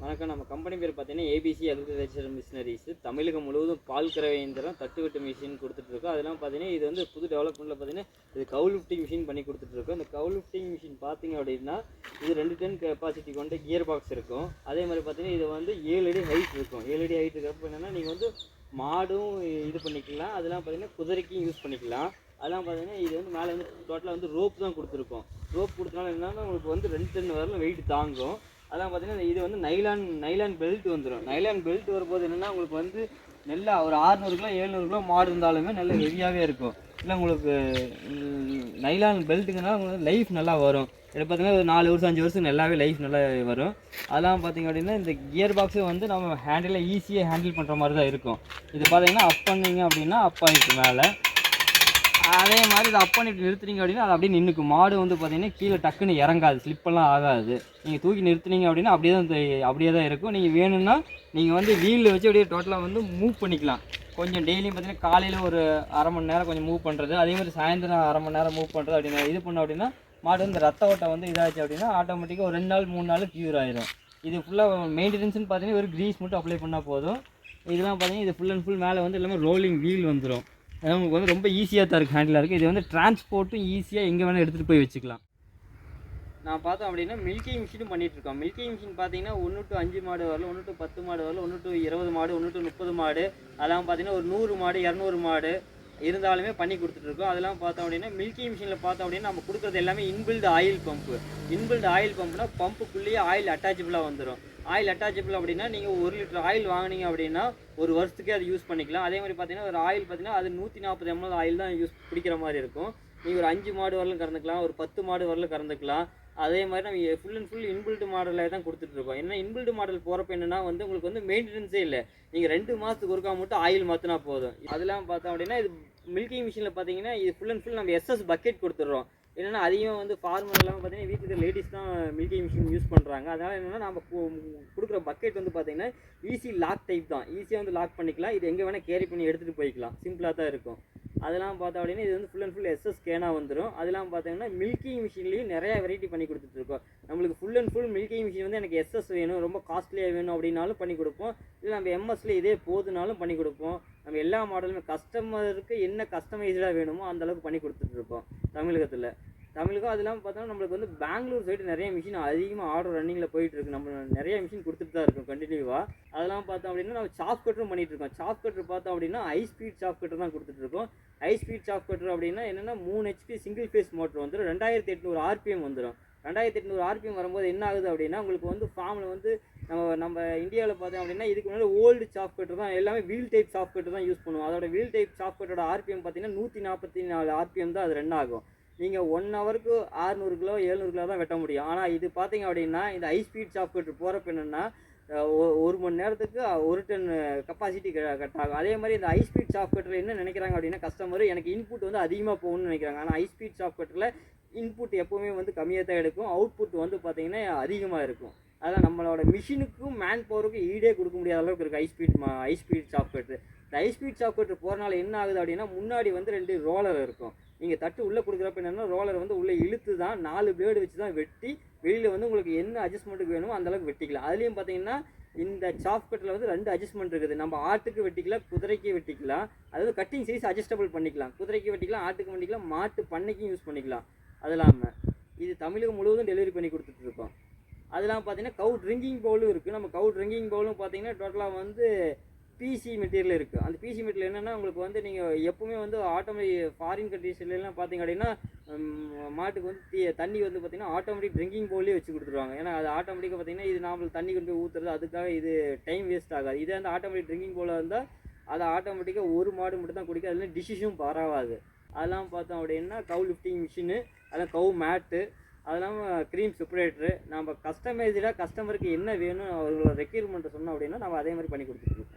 வணக்கம். நம்ம கம்பெனி பேர் பார்த்தீங்கன்னா ஏபிசி அக்ரிகல்ச்சர் மிஷினரிஸ் தமிழகம் முழுவதும் பால் கறவை இயந்திரம் தட்டுவெட்டு மிஷின் கொடுத்துட்ருக்கோம் அதெல்லாம் பார்த்தீங்கன்னா இது வந்து புது டெவலப்மெண்ட்டில் பார்த்தீங்கன்னா இது கவு லிஃப்டிங் மிஷின் பண்ணி கொடுத்துட்ருக்கோம் இந்த கவு லிஃப்டிங் மிஷின் பார்த்தீங்க அப்படின்னா இது ரெண்டு டன் கெப்பாசிட்டி கொண்ட கியர் பாக்ஸ் இருக்கும். அதே மாதிரி பார்த்தீங்கன்னா இது வந்து ஏழு அடி ஹைட் இருக்கும். ஏழு அடி ஹைட் இருக்கிறப்ப என்னென்னா நீங்கள் வந்து மாடும் இது பண்ணிக்கலாம். அதெல்லாம் பார்த்தீங்கன்னா குதிரைக்கும் யூஸ் பண்ணிக்கலாம். அதெல்லாம் பார்த்தீங்கன்னா இது வந்து மேலே வந்து டோட்டலாக வந்து ரோப் தான் கொடுத்துருக்கோம். ரோப் கொடுத்தனால என்னன்னா உங்களுக்கு வந்து ரெண்டு டன் வரலாம் வெயிட் தாங்கும். அதெல்லாம் பார்த்தீங்கன்னா இது வந்து நைலான் நைலான் பெல்ட் வந்துடும் நைலான் பெல்ட் வரும்போது என்னென்னா உங்களுக்கு வந்து நல்லா ஒரு ஆறுநூறு கிலோ எழுநூறு கிலோ மாடு இருந்தாலுமே நல்ல ஹெவியாகவே இருக்கும். இல்லை உங்களுக்கு நைலான் பெல்ட்டுங்கனால உங்களுக்கு லைஃப் நல்லா வரும். இது பார்த்தீங்கன்னா ஒரு நாலு வருஷம் அஞ்சு வருஷம் நல்லாவே லைஃப் நல்லா வரும். அதெல்லாம் பார்த்தீங்க அப்படின்னா இந்த கியர் பாக்ஸு வந்து நம்ம ஹேண்டிலில் ஈஸியாக ஹேண்டில் பண்ணுற மாதிரி தான் இருக்கும். இது பார்த்தீங்கன்னா அப் பண்ணிங்க அப்படின்னா அப் ஆகிட்டு மேலே. அதே மாதிரி இதை அப் பண்ணிட்டு நிறுத்துறீங்க அப்படின்னா அது அப்படியே நின்றுக்கும் மாடு வந்து பார்த்தீங்கன்னா கீழே டக்குன்னு இறங்காது. ஸ்லிப்பெல்லாம் ஆகாது. நீங்கள் தூக்கி நிறுத்துனீங்க அப்படின்னா அப்படியே தான் தெ- அப்படியே தான் இருக்கும். நீங்கள் வேணும்னா நீங்கள் வந்து வீலில் வச்சு அப்படியே டோட்டலாக வந்து மூவ் பண்ணிக்கலாம். கொஞ்சம் டெய்லியும் பார்த்தீங்கன்னா காலையில் ஒரு அரை மணி நேரம் கொஞ்சம் மூவ் பண்ணுறது அதே மாதிரி சாயந்தரம் அரை மணி நேரம் மூவ் பண்ணுறது அப்படின்னா இது பண்ணோம் அப்படின்னா மாடு வந்து ரத்த ஓட்டம் வந்து இதாச்சு அப்படின்னா ஆட்டோமேட்டிக்காக ஒரு ரெண்டு நாள் மூணு நாள் க்யூர் ஆயிரும். இது ஃபுல்லாக மெயின்டெனன்ஸ்னு பார்த்தீங்கன்னா ஒரு க்ரீஸ் மட்டும் அப்ளை பண்ணால் போதும். இதெல்லாம் பார்த்தீங்கன்னா இது ஃபுல் அண்ட் ஃபுல் மேலே வந்து எல்லாமே ரோலிங் வீல் வந்துடும் நமக்கு வந்து ரொம்ப ஈஸியாக தான் இருக்குது ஹேண்டிலாக இருக்குது இது வந்து டிரான்ஸ்போர்ட்டும் ஈஸியாக எங்கே வேணால் எடுத்துகிட்டு போய் வச்சுக்கலாம். நான் பார்த்தோம் அப்படின்னா மில்கிங் மிஷினும் பண்ணிகிட்ருக்கோம் இருக்கோம். மில்கிங் மிஷின் பார்த்தீங்கன்னா ஒன்று டு அஞ்சு மாடு வரல ஒன்று டு பத்து மாடு வரல ஒன்று டு இருபது மாடு ஒன்று டு முப்பது மாடு அதெல்லாம் பார்த்தீங்கன்னா ஒரு நூறு மாடு இரநூறு மாடு இருந்தாலுமே பண்ணி கொடுத்துட்ருக்கோம் அதெல்லாம் பார்த்தோம் அப்படின்னா மில்கி மிஷினில் பார்த்தோம் அப்படின்னா நம்ம கொடுக்குறது எல்லாமே inbuilt oil pump inbuilt oil பம்ப்னால் பம்புக்குள்ளேயே ஆயில் அட்டாச்சபிளாக வந்துடும் ஆயில் அட்டாச்சபிள் அப்படின்னா நீங்கள் ஒரு லிட்டர் ஆயில் வாங்குனீங்க அப்படின்னா ஒரு வருஷத்துக்கே அது யூஸ் பண்ணிக்கலாம். அதே மாதிரி பார்த்தீங்கன்னா ஒரு ஆயில் பார்த்தீங்கன்னா அது நூற்றி நாற்பது எம்எல் ஆயில் தான் யூஸ் பிடிக்கிற மாதிரி இருக்கும். நீங்கள் ஒரு அஞ்சு மாடு வரலும் கறந்துக்கலாம் ஒரு பத்து மாடு வரலும் கறந்துக்கலாம். அதே மாதிரி நம்ம ஃபுல் அண்ட் ஃபுல் இன்பில்டு மாடலில் தான் கொடுத்துட்ருக்கோம் என்ன இன்பில்டு மாடல் போகிறப்ப என்னன்னா வந்து உங்களுக்கு வந்து மெயின்டெனன்ஸே இல்லை. நீங்கள் ரெண்டு மாதத்துக்கு ஒருக்கா மட்டும் ஆயில் மாற்றினா போதும். அதெல்லாம் பார்த்தோம் அப்படின்னா இது மில்கிங் மிஷினில் பார்த்தீங்கன்னா இது ஃபுல் அண்ட் ஃபுல் நம்ம எஸ்எஸ் பக்கெட் கொடுத்துட்றோம். என்னென்னா அதிகமாக வந்து ஃபார்மர் எல்லாம் பார்த்தீங்கன்னா வீட்டுக்கு லேடிஸ் தான் மில்கிங் மிஷின் யூஸ் பண்ணுறாங்க அதனால் என்னென்னா நம்ம கொடுக்குற பக்கெட் வந்து பார்த்தீங்கன்னா ஈஸி லாக் டைப் தான். ஈஸியாக வந்து லாக் பண்ணிக்கலாம். இது எங்கே வேணால் கேரி பண்ணி எடுத்துகிட்டு போய்க்கலாம். சிம்பிளாக தான் இருக்கும். அதெல்லாம் பார்த்தோம் அப்படின்னா இது வந்து ஃபுல் அண்ட் ஃபுல் எஸ்எஸ் கேனாக வந்துடும் அதெல்லாம் பார்த்தீங்கன்னா மில்கிங் மிஷின்லேயும் நிறையா வெரைட்டி பண்ணி கொடுத்துட்ருக்கோம் நம்மளுக்கு full and full milking machine வந்து எனக்கு எஸ்எஸ் வேணும் ரொம்ப காஸ்ட்லியாக வேணும் அப்படின்னாலும் பண்ணி கொடுப்போம். இல்லை நம்ம எம்எஸ்ல இதே போதுனாலும் பண்ணி கொடுப்போம். நம்ம எல்லா மாடலுமே கஸ்டமருக்கு என்ன கஸ்டமைஸ்டாக வேணுமோ அந்த அளவுக்கு பண்ணி கொடுத்துட்ருக்கோம் தமிழகத்தில். தமிழுக்கும் அது இல்லாமல் பார்த்தோம்னா நம்மளுக்கு வந்து பெங்களூர் சைடு நிறைய மிஷின் அதிகமாக ஆர்டர் ரன்னிங்கில் போயிட்டுருக்கு நம்ம நிறைய மிஷின் கொடுத்துட்டு தான் இருக்கும் கண்டினியூவாக அதெல்லாம் பார்த்தோம் அப்படின்னா நம்ம சாப் கட்டரும் பண்ணிகிட்ருக்கோம் இருக்கோம். சாப் கட்டர் பார்த்தோம் அப்படின்னா ஹை ஸ்பீட் சாப் கட்டர் தான் கொடுத்துட்ருக்கோம் ஹை ஸ்பீட் சாப் கட்டர் அப்படின்னா என்னென்னா மூணு ஹெச்பி சிங்கிள் ஃபேஸ் மோட்டர் வந்துடும் ரெண்டாயிரத்தி எட்நூறு ஆர்பிஎம் வந்துடும் ரெண்டாயிரத்தி எட்நூறு ஆர்பிஎம் வரும்போது என்ன ஆகுது அப்படின்னா உங்களுக்கு வந்து ஃபார்மில் வந்து நம்ம நம்ம இந்தியாவில் பார்த்தோம் அப்படின்னா இதுக்கு முன்னாடி ஓல்டு சாஃப்ட்வேர் தான் எல்லாமே வீல் டைப் சாஃப்ட்வேர் தான் யூஸ் பண்ணுவோம். அதோட வீல் டைப் சாஃப்ட்வேரோட ஆர்பிஎம் பார்த்தீங்கன்னா நூற்றி நாற்பத்தி நாலு ஆர்பிஎம் தான் அது ரன் ஆகும். நீங்கள் ஒன் ஹவருக்கு ஆறுநூறு கிலோ எழுநூறு கிலோ தான் வெட்ட முடியும். ஆனால் இது பார்த்தீங்க அப்படின்னா இந்த ஹை ஸ்பீட் சாஃப்ட்வேர் போகிறப்ப என்னென்னா ஒ- ஒரு மணி நேரத்துக்கு ஒரு டன் கெப்பாசிட்டி கட் ஆகும். அதே மாதிரி இந்த ஹை ஸ்பீட் சாஃப்ட்வேரில் என்ன நினைக்கிறாங்க அப்படின்னா கஸ்டமர் எனக்கு இன்புட் வந்து அதிகமாக போகணும்னு நினைக்கிறாங்க. ஆனால் ஹை ஸ்பீட் சாஃப்ட்வேரில் இன்புட் எப்போவுமே வந்து கம்மியாக தான் எடுக்கும். அவுட்புட் வந்து பார்த்திங்கன்னா அதிகமாக இருக்கும். அதான் நம்மளோட மிஷினுக்கும் மேன் பவருக்கும் ஈடே கொடுக்க முடியாத அளவுக்கு இருக்குது ஹை ஸ்பீட் ஹை ஸ்பீட் சாப் இந்த ஹை ஸ்பீட் சாப் போகிறனால என்ன ஆகுது அப்படின்னா முன்னாடி வந்து ரெண்டு ரோலர் இருக்கும். நீங்கள் தட்டு உள்ளே கொடுக்குறப்ப என்னென்னா ரோலர் வந்து உள்ளே இழுத்து தான் நாலு பிளேடு வச்சு தான் வெட்டி வெளியில் வந்து உங்களுக்கு என்ன அட்ஜஸ்ட்மெண்ட்டுக்கு வேணுமோ அந்தளவுக்கு வெட்டிக்கலாம். அதுலேயும் பார்த்தீங்கன்னா இந்த சாப் வந்து ரெண்டு அட்ஜஸ்ட்மெண்ட் இருக்குது. நம்ம ஆட்டுக்கு வெட்டிக்கலாம் குதிரைக்கு வெட்டிக்கலாம். அதாவது கட்டிங் சைஸ் அட்ஜஸ்டபிள் பண்ணிக்கலாம். குதிரைக்கு வெட்டிக்கலாம் ஆட்டுக்கு வெட்டிக்கலாம் மாட்டு பண்ணைக்கும் யூஸ் பண்ணிக்கலாம். அது இல்லாமல் இது தமிழகம் முழுவதும் டெலிவரி பண்ணி கொடுத்துட்ருக்கோம். அதெல்லாம் பார்த்தீங்கன்னா கவு ட்ரிங்கிங் பவுலும் இருக்குது நம்ம கவு ட்ரிங்கிங் பவுலும் பார்த்தீங்கன்னா டோட்டலாக வந்து பிசி மெட்டீரியல் இருக்குது அந்த பிசி மெட்டீரியல் என்னென்னா உங்களுக்கு வந்து நீங்கள் எப்பவுமே வந்து ஆட்டோமேட்டிக் ஃபாரின் கண்ட்ரீஸ்லாம் பார்த்தீங்க அப்படின்னா மாட்டுக்கு வந்து தீ தண்ணி வந்து பார்த்தீங்கன்னா ஆட்டோமேட்டிக் ட்ரிங்கிங் பவுலே வச்சு கொடுத்துருவாங்க. ஏன்னா அது ஆட்டோமேட்டிக்காக பார்த்தீங்கன்னா இது நாம தண்ணி கொண்டு போய் ஊற்றுறது அதுக்காக இது டைம் வேஸ்ட் ஆகாது. இதே அந்த ஆட்டோமேட்டிக் ட்ரிங்கிங் பவுலாக இருந்தால் அதை ஆட்டோமேட்டிக்காக ஒரு மாடு மட்டும் தான் குடிக்கும் அதில் டிஷ்ஷும் பரவாது. அதெல்லாம் பார்த்தோம் அப்படின்னா கவு லிஃப்டிங் மிஷினு அதெல்லாம் கவு மேட்டு அது இல்லாமல் க்ரீம் செப்பரேட்டரு நம்ம கஸ்டமைஸ்டாக கஸ்டமருக்கு என்ன வேணும் அவங்களோட ரெக்யூர்மெண்ட்டை சொன்னோம் அப்படின்னா நம்ம அதே மாதிரி பண்ணி கொடுத்துட்ருக்கோம்